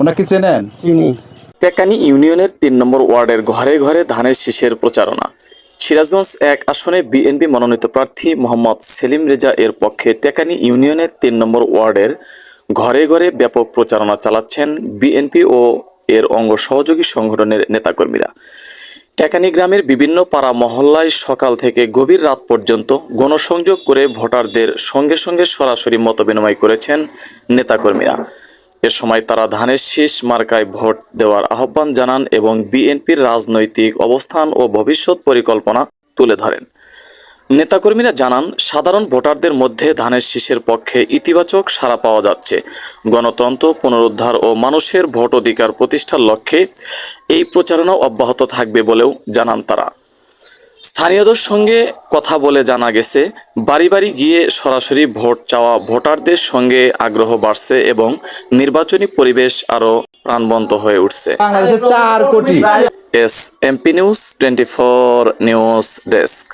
ওনাকে চেনেন? চিনি টেকানি ইউনিয়নের তিন নম্বর ওয়ার্ডের ঘরে ঘরে ধানের শীষের প্রচারণা। সিরাজগঞ্জ এক আসনে বিএনপি মনোনীত প্রার্থী মোহাম্মদ সেলিম রেজা এর পক্ষে টেকানি ইউনিয়নের তিন নম্বর ওয়ার্ডের ঘরে ঘরে ব্যাপক প্রচারণা চালাচ্ছেন বিএনপি ও এর অঙ্গ সহযোগী সংগঠনের নেতাকর্মীরা। টেকানি গ্রামের বিভিন্ন পাড়া মহল্লায় সকাল থেকে গভীর রাত পর্যন্ত গণসংযোগ করে ভোটারদের সঙ্গে সঙ্গে সরাসরি মতবিনিময় করেছেন নেতাকর্মীরা। এ সময় তারা ধানের শীষ মার্কায় ভোট দেওয়ার আহ্বান জানান এবং বিএনপির রাজনৈতিক অবস্থান ও ভবিষ্যৎ পরিকল্পনা তুলে ধরেন। নেতাকর্মীরা জানান, সাধারণ ভোটারদের মধ্যে ধানের শীষের পক্ষে ইতিবাচক সাড়া পাওয়া যাচ্ছে। গণতন্ত্র পুনরুদ্ধার ও মানুষের ভোট অধিকার প্রতিষ্ঠার লক্ষ্যে এই প্রচারণা অব্যাহত থাকবে বলেও জানান তারা। স্থানীয়দের সঙ্গে কথা বলে জানা গেছে বাড়ি বাড়ি গিয়ে সরাসরি ভোট চাওয়া ভোটারদের সঙ্গে আগ্রহ বাড়ছে এবং নির্বাচনী পরিবেশ আরও প্রাণবন্ত হয়ে উঠছে। চার কোটি। S MP news twenty four news desk.